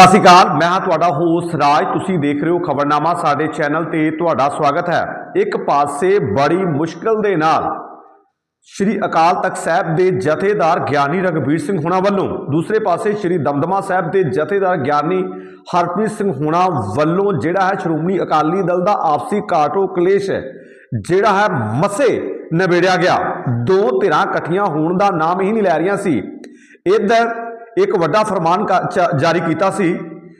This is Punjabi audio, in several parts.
ਸਤਿ ਸ਼੍ਰੀ ਅਕਾਲ, ਮੈਂ ਹਾਂ ਤੁਹਾਡਾ ਹੋਸਟ ਰਾਜ, ਤੁਸੀਂ ਦੇਖ ਰਹੇ ਹੋ ਖਬਰਨਾਮਾ, ਸਾਡੇ ਚੈਨਲ ਤੇ ਤੁਹਾਡਾ ਸਵਾਗਤ ਹੈ। ਇੱਕ ਪਾਸੇ ਬੜੀ ਮੁਸ਼ਕਲ ਦੇ ਨਾਲ ਸ਼੍ਰੀ ਅਕਾਲ ਤਖਤ ਸਾਹਿਬ ਦੇ ਜਥੇਦਾਰ ਗਿਆਨੀ ਰਗਵੀਰ ਸਿੰਘ ਹੋਣਾ ਵੱਲੋਂ, ਦੂਸਰੇ ਪਾਸੇ ਸ਼੍ਰੀ ਦਮਦਮਾ ਸਾਹਿਬ ਦੇ ਜਥੇਦਾਰ ਗਿਆਨੀ ਹਰਪ੍ਰੀਤ ਸਿੰਘ ਹੋਣਾ ਵੱਲੋਂ ਜਿਹੜਾ ਹੈ ਸ਼੍ਰੋਮਣੀ ਅਕਾਲੀ ਦਲ ਦਾ ਆਪਸੀ ਕਾਟੋ ਕਲੇਸ਼ ਹੈ, ਜਿਹੜਾ ਹੈ ਮਸੇ ਨਿਬੇੜਿਆ ਗਿਆ। ਦੋ ਧਿਰਾਂ ਇਕੱਠੀਆਂ ਹੋਣ ਦਾ ਨਾਮ ਹੀ ਨਹੀਂ ਲੈ ਰਹੀਆਂ ਸੀ। ਇੱਧਰ ਇੱਕ ਵੱਡਾ ਫਰਮਾਨ ਕਾ- ਚ- ਜਾਰੀ ਕੀਤਾ ਸੀ।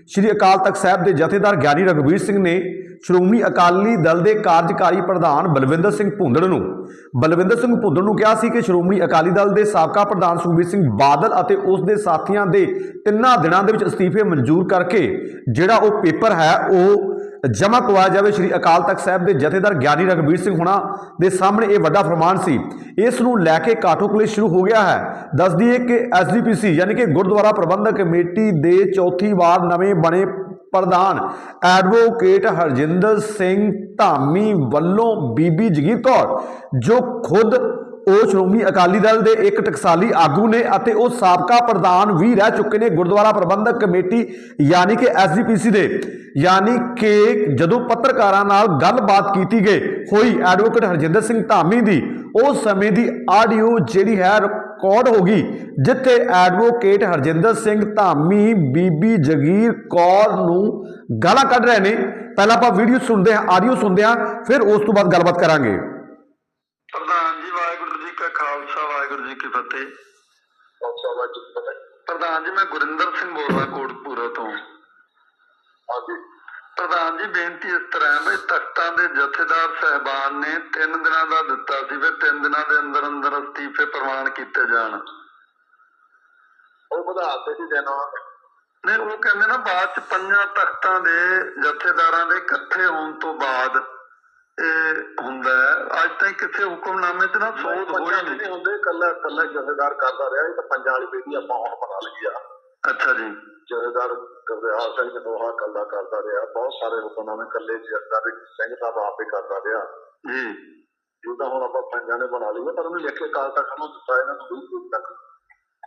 ਸ਼੍ਰੀ ਅਕਾਲ ਤਖਤ ਸਾਹਿਬ ਦੇ ਜਥੇਦਾਰ ਗਿਆਨੀ ਰਗਵੀਰ ਸਿੰਘ ਨੇ ਸ਼੍ਰੋਮਣੀ ਅਕਾਲੀ ਦਲ ਦੇ ਕਾਰਜਕਾਰੀ ਪ੍ਰਧਾਨ ਬਲਵਿੰਦਰ ਸਿੰਘ ਭੁੰਦੜ ਨੂੰ ਬਲਵਿੰਦਰ ਸਿੰਘ ਭੁੰਦੜ ਨੂੰ ਕਿਹਾ ਸੀ ਕਿ ਸ਼੍ਰੋਮਣੀ ਅਕਾਲੀ ਦਲ ਦੇ ਸਾਬਕਾ ਪ੍ਰਧਾਨ ਸੁਖਬੀਰ ਸਿੰਘ ਬਾਦਲ ਅਤੇ ਉਸ ਦੇ ਸਾਥੀਆਂ ਦੇ ਤਿੰਨਾਂ ਦਿਨਾਂ ਦੇ ਵਿੱਚ ਅਸਤੀਫੇ ਮਨਜ਼ੂਰ ਕਰਕੇ ਜਿਹੜਾ ਉਹ ਪੇਪਰ ਹੈ, ਉਹ ਜਮ੍ਹਾਂ ਕਰਵਾਇਆ ਜਾਵੇ ਸ਼੍ਰੀ ਅਕਾਲ ਤਖਤ ਸਾਹਿਬ ਦੇ ਜਥੇਦਾਰ ਗਿਆਨੀ ਰਗਵੀਰ ਸਿੰਘ ਹੁਣਾ ਦੇ ਸਾਹਮਣੇ ਇਹ ਵੱਡਾ ਫਰਮਾਨ ਸੀ। ਇਸ ਨੂੰ ਲੈ ਕੇ ਕਾਠੋਕਲੇ ਸ਼ੁਰੂ ਹੋ ਗਿਆ ਹੈ। ਦੱਸ ਦਈਏ ਕਿ ਐਸਜੀਪੀਸੀ ਯਾਨੀ ਕਿ ਗੁਰਦੁਆਰਾ ਪ੍ਰਬੰਧਕ ਕਮੇਟੀ ਦੇ ਚੌਥੀ ਵਾਰ ਨਵੇਂ ਬਣੇ ਪ੍ਰਧਾਨ ਐਡਵੋਕੇਟ ਹਰਜਿੰਦਰ ਸਿੰਘ ਧਾਮੀ ਵੱਲੋਂ ਬੀਬੀ ਜਗੀਰ ਕੌਰ, ਜੋ ਖੁਦ ਉਹ ਸ਼੍ਰੋਮਣੀ ਅਕਾਲੀ ਦਲ ਦੇ ਇੱਕ ਟਕਸਾਲੀ ਆਗੂ ਨੇ ਅਤੇ ਉਹ ਸਾਬਕਾ ਪ੍ਰਧਾਨ ਵੀ ਰਹਿ ਚੁੱਕੇ ਨੇ ਗੁਰਦੁਆਰਾ ਪ੍ਰਬੰਧਕ ਕਮੇਟੀ, ਯਾਨੀ ਕਿ ਐਸਜੀਪੀਸੀ ਦੇ। ਯਾਨੀ ਕਿ ਜਦੋਂ ਪੱਤਰਕਾਰਾਂ ਨਾਲ ਗੱਲਬਾਤ ਕੀਤੀ ਗਈ, ਹੋਈ ਐਡਵੋਕੇਟ ਹਰਜਿੰਦਰ ਸਿੰਘ ਧਾਮੀ ਦੀ, ਉਸ ਸਮੇਂ ਦੀ ਆਡੀਓ ਜਿਹੜੀ ਹੈ ਰਿਕਾਰਡ ਹੋ ਗਈ, ਜਿੱਥੇ ਐਡਵੋਕੇਟ ਹਰਜਿੰਦਰ ਸਿੰਘ ਧਾਮੀ, ਬੀਬੀ ਜਗੀਰ ਕੌਰ ਨੂੰ ਗਾਲਾਂ ਕੱਢ ਰਹੇ ਨੇ। ਪਹਿਲਾਂ ਆਪਾਂ ਵੀਡੀਓ ਸੁਣਦੇ ਹਾਂ, ਆਡੀਓ ਸੁਣਦੇ ਹਾਂ, ਫਿਰ ਉਸ ਤੋਂ ਬਾਅਦ ਗੱਲਬਾਤ ਕਰਾਂਗੇ ਪ੍ਰਧਾਨ ਜੀ ਵਾਹਿਗੁਰੂ ਜੀ ਕਾ ਖਾਲਸਾ ਵਾਹਿਗੁਰੂ ਜੀ ਕੀ ਫਤਿਹ? ਪ੍ਰਧਾਨ ਜੀ ਮੈਂ ਗੁਰਿੰਦਰ ਸਿੰਘ ਬੋਲਦਾ ਕੋਟਪੂਰਾ ਤੋਂ। ਪ੍ਰਧਾਨ ਜੀ ਬੇਨਤੀ ਇਸ ਤਰ੍ਹਾਂ ਹੈ ਵੀ ਤਖਤਾਂ ਦੇ ਜਥੇਦਾਰ ਸਹਿਬਾਨ ਨੇ 3 ਦਿਨਾਂ ਦਾ ਦਿੱਤਾ ਸੀ ਵੀ 3 ਦਿਨਾਂ ਦੇ ਅੰਦਰ ਅੰਦਰ ਅਸਤੀਫੇ ਪ੍ਰਵਾਨ ਕੀਤੇ ਜਾਣ। ਉਹ ਵਧਾ ਤੇ ਸੀ ਦੇਣਾ ਨਹੀਂ ਉਹ ਕਹਿੰਦੇ ਨਾ ਬਾਅਦ ਚ ਪੰਜਾਂ ਤਖਤਾਂ ਦੇ ਜਥੇਦਾਰਾਂ ਦੇ ਇਕੱਠੇ ਹੋਣ ਤੋਂ ਬਾਅਦ ਇਹ ਹੁੰਦਾ ਅੱਜ ਤਾਈਂ ਕਿਸੇ ਹੁਕਮਨਾਮੇ 'ਚ ਨਾ ਸੋਧ ਹੋਈ ਨਹੀਂ ਨਹੀਂ ਹੁੰਦੇ ਕੱਲਾ ਕੱਲਾ ਜਥੇਦਾਰ ਕਰਦਾ ਰਿਹਾ। ਇਹ ਤਾਂ ਪੰਜਾਂ ਵਾਲੀ ਬੇਟੀ ਆਪਾਂ ਹੁਣ ਬਣਾ ਲਈ ਆ। ਅੱਛਾ ਜੀ। ਜਥੇਦਾਰ ਗੁਰਦਿਆਲ ਸਿੰਘ ਦੋਹਾ ਕੱਲਾ ਕਰਦਾ ਰਿਹਾ। ਬਹੁਤ ਸਾਰੇ ਹੁਕਮਨਾਮੇ ਕੱਲੇ ਜਥੇਦਾਰ ਸਿੰਘ ਸਾਹਿਬ ਆਪੇ ਕਰਦਾ ਰਿਹਾ। ਜੀ। ਤਾਂ ਹੁਣ ਆਪਾਂ ਪੰਜਾਂ ਨੇ ਬਣਾ ਲਈ ਪਰ ਉਹਨੂੰ ਲਿਖ ਕੇ ਕਾਲ ਤੱਕ ਨੂੰ ਦਿੱਤਾ ਇਹਨਾਂ ਨੂੰ ਤਰੀਕ ਤੱਕ।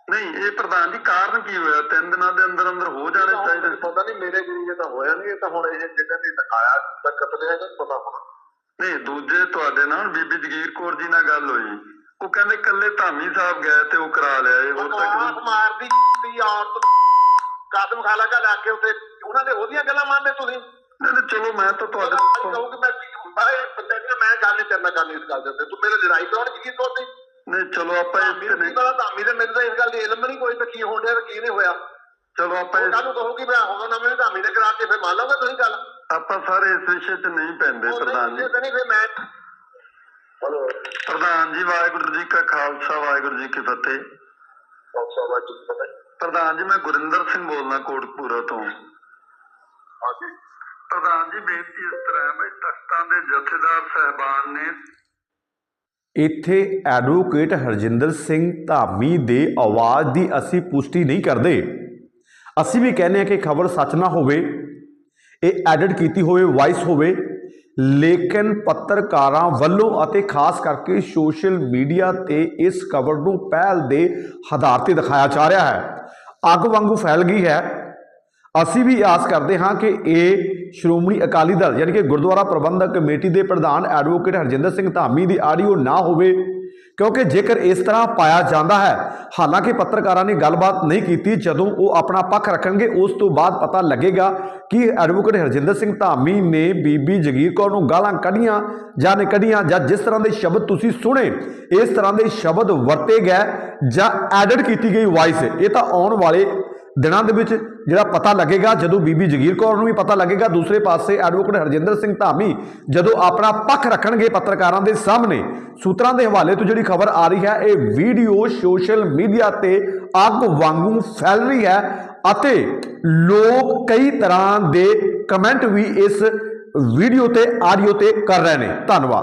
ਨਹੀਂ ਇਹ ਪ੍ਰਧਾਨ ਜੀ ਕਾਰਨ ਕੀ ਹੋਇਆ? ਤਿੰਨ ਦਿਨਾਂ ਦੇ ਅੰਦਰ ਅੰਦਰ ਹੋ ਜਾਣੇ ਤਾਂ ਚਾਹੀਦੇ। ਪਤਾ ਨਹੀਂ ਮੇਰੇ ਜਰੀਏ ਤਾਂ ਹੋਇਆ ਨਹੀਂ ਇਹ ਤਾਂ ਹੁਣ ਇਹ ਜਿੱਦਾਂ ਦੀ ਆਇਆ ਤੱਕ ਕਤਲ ਹੈ ਪਤਾ ਹੋਣਾ। ਨਹੀਂ ਦੂਜੇ ਤੁਹਾਡੇ ਨਾਲ ਬੀਬੀ ਜਗੀਰ ਕੌਰ ਜੀ ਨਾਲ ਗੱਲ ਹੋਈ। ਉਹ ਕਹਿੰਦੇ ਕੱਲੇ ਧਾਮੀ ਸਾਹਿਬ ਗਏ ਤੇ ਉਹ ਕਰਾ ਲਿਆ ਇਹ ਹੋਰ ਤੱਕ ਮਾਰਦੀ ਤੀ ਔਰਤ ਕਦਮ ਖਾਲਾ ਕਾ ਲਾ ਕੇ ਉੱਤੇ ਉਹਨਾਂ ਦੇ ਉਹਦੀਆਂ ਗੱਲਾਂ ਮੰਨਦੇ ਤੁਸੀਂ? ਨਹੀਂ ਨਹੀਂ, ਚਲੋ ਮੈਂ ਤਾਂ ਤੁਹਾਡੇ ਕਹੂੰ ਕਿ ਮੈਂ ਨੇ ਮੈਂ ਗੱਲ ਨਹੀਂ ਕਰਨਾ ਕਰਨੀ ਇਸ ਗੱਲ ਦੇ ਉੱਤੇ। ਤੂੰ ਮੇਰੇ ਲੜਾਈ ਕੌਣ ਕੀ ਤੋਤੇ? ਨਹੀਂ ਚਲੋ ਆਪਾਂ ਇਸ ਤੇ ਨਹੀਂ ਪਤਾ ਧਾਮੀ ਦੇ ਮੈਨੂੰ ਤਾਂ ਇਸ ਗੱਲ ਦੀ ਇਲਮ ਨਹੀਂ ਕੋਈ ਤਾਂ ਕੀ ਹੋਣ ਡਿਆ ਤੇ ਕੀ ਨਹੀਂ ਹੋਇਆ। ਚਲੋ ਆਪਾਂ ਕੱਲ ਨੂੰ ਕਹੂਗੀ ਮੈਂ ਹੋਗਾ ਨਾ ਮੈਨੂੰ ਧਾਮੀ ਨੇ ਕਰਾ ਕੇ ਫਿਰ ਮੰਨ ਲਓਗੇ ਤੁਸੀਂ ਗੱਲ। ਆਪਾਂ ਸਾਰੇ ਇਸ ਵਿਸ਼ੇ 'ਚ ਨਹੀਂ ਪੈਂਦੇ ਪ੍ਰਧਾਨ ਜੀ। ਉਹ ਨਹੀਂ ਫਿਰ ਮੈਂ ਹਲੋ। ਪ੍ਰਧਾਨ ਜੀ ਵਾਹਿਗੁਰੂ ਜੀ ਕਾ ਖਾਲਸਾ ਵਾਹਿਗੁਰੂ ਜੀ ਕੀ ਫਤਿਹ। ਕੀ ਪ੍ਰਧਾਨ ਜੀ ਮੈਂ ਗੁਰਿੰਦਰ ਸਿੰਘ ਬੋਲਦਾ ਕੋਟਪੂਰਾ ਤੋਂ। ਹਾਂਜੀ। ਪ੍ਰਧਾਨ ਜੀ ਬੇਨਤੀ ਇਸ ਤਰ੍ਹਾਂ ਹੈ ਵੀ ਤਖਤਾਂ ਦੇ ਜਥੇਦਾਰ ਸਹਿਬਾਨ ਨੇ ਇੱਥੇ ਐਡਵੋਕੇਟ ਹਰਜਿੰਦਰ ਸਿੰਘ ਧਾਮੀ ਦੇ ਆਵਾਜ਼ ਦੀ ਅਸੀਂ ਪੁਸ਼ਟੀ ਨਹੀਂ ਕਰਦੇ। ਅਸੀਂ ਵੀ ਕਹਿੰਦੇ ਹਾਂ ਕਿ ਖਬਰ ਸੱਚ ਨਾ ਹੋਵੇ। ਇਹ ਐਡਿਟ ਕੀਤੀ ਹੋਵੇ ਵਾਇਸ ਹੋਵੇ, ਲੇਕਿਨ ਪੱਤਰਕਾਰਾਂ ਵੱਲੋਂ ਅਤੇ ਖਾਸ ਕਰਕੇ ਸੋਸ਼ਲ ਮੀਡੀਆ ਤੇ ਇਸ ਖਬਰ ਨੂੰ ਪਹਿਲ ਦੇ ਆਧਾਰ ਤੇ ਦਿਖਾਇਆ ਜਾ ਰਿਹਾ ਹੈ। ਅੱਗ ਵਾਂਗੂ ਫੈਲ ਗਈ ਹੈ। ਅਸੀਂ ਵੀ ਆਸ ਕਰਦੇ ਹਾਂ ਕਿ ਇਹ ਸ਼੍ਰੋਮਣੀ ਅਕਾਲੀ ਦਲ, ਯਾਨੀ ਕਿ ਗੁਰਦੁਆਰਾ ਪ੍ਰਬੰਧਕ ਕਮੇਟੀ ਦੇ ਪ੍ਰਧਾਨ ਐਡਵੋਕੇਟ ਹਰਜਿੰਦਰ ਸਿੰਘ ਧਾਮੀ ਦੀ ਆਡੀਓ ਨਾ ਹੋਵੇ ਕਿਉਂਕਿ ਜੇਕਰ ਇਸ ਤਰ੍ਹਾਂ ਪਾਇਆ ਜਾਂਦਾ ਹੈ, ਹਾਲਾਂਕਿ ਪੱਤਰਕਾਰਾਂ ਨੇ ਗੱਲਬਾਤ ਨਹੀਂ ਕੀਤੀ, ਜਦੋਂ ਉਹ ਆਪਣਾ ਪੱਖ ਰੱਖਣਗੇ, ਉਸ ਤੋਂ ਬਾਅਦ ਪਤਾ ਲੱਗੇਗਾ ਕਿ ਐਡਵੋਕੇਟ ਹਰਜਿੰਦਰ ਸਿੰਘ ਧਾਮੀ ਨੇ ਬੀਬੀ ਜਗੀਰ ਕੌਰ ਨੂੰ ਗਾਲਾਂ ਕੱਢੀਆਂ ਜਾਂ ਨਹੀਂ ਕੱਢੀਆਂ, ਜਾਂ ਜਿਸ ਤਰ੍ਹਾਂ ਦੇ ਸ਼ਬਦ ਤੁਸੀਂ ਸੁਣੇ, ਇਸ ਤਰ੍ਹਾਂ ਦੇ ਸ਼ਬਦ ਵਰਤੇ ਗਏ ਜਾਂ ਐਡਿਟ ਕੀਤੀ ਗਈ ਵਾਇਸ ਇਹ ਤਾਂ ਆਉਣ ਵਾਲੇ ਦਿਨਾਂ ਦੇ ਵਿੱਚ ਜਿਹੜਾ ਪਤਾ ਲੱਗੇਗਾ, ਜਦੋਂ ਬੀਬੀ ਜਗੀਰ ਕੌਰ ਨੂੰ ਵੀ ਪਤਾ ਲੱਗੇਗਾ, ਦੂਸਰੇ ਪਾਸੇ ਐਡਵੋਕੇਟ ਹਰਜਿੰਦਰ ਸਿੰਘ ਧਾਮੀ ਜਦੋਂ ਆਪਣਾ ਪੱਖ ਰੱਖਣਗੇ ਪੱਤਰਕਾਰਾਂ ਦੇ ਸਾਹਮਣੇ, ਸੂਤਰਾਂ ਦੇ ਹਵਾਲੇ ਤੋਂ ਜਿਹੜੀ ਖਬਰ ਆ ਰਹੀ ਹੈ, ਇਹ ਵੀਡੀਓ ਸੋਸ਼ਲ ਮੀਡੀਆ ਤੇ ਅੱਗ ਵਾਂਗੂ ਫੈਲ ਰਹੀ ਹੈ ਅਤੇ ਲੋਕ ਕਈ ਤਰ੍ਹਾਂ ਦੇ ਕਮੈਂਟ ਵੀ ਇਸ ਵੀਡੀਓ ਤੇ ਆਡੀਓ ਤੇ ਕਰ ਰਹੇ ਨੇ। ਧੰਨਵਾਦ।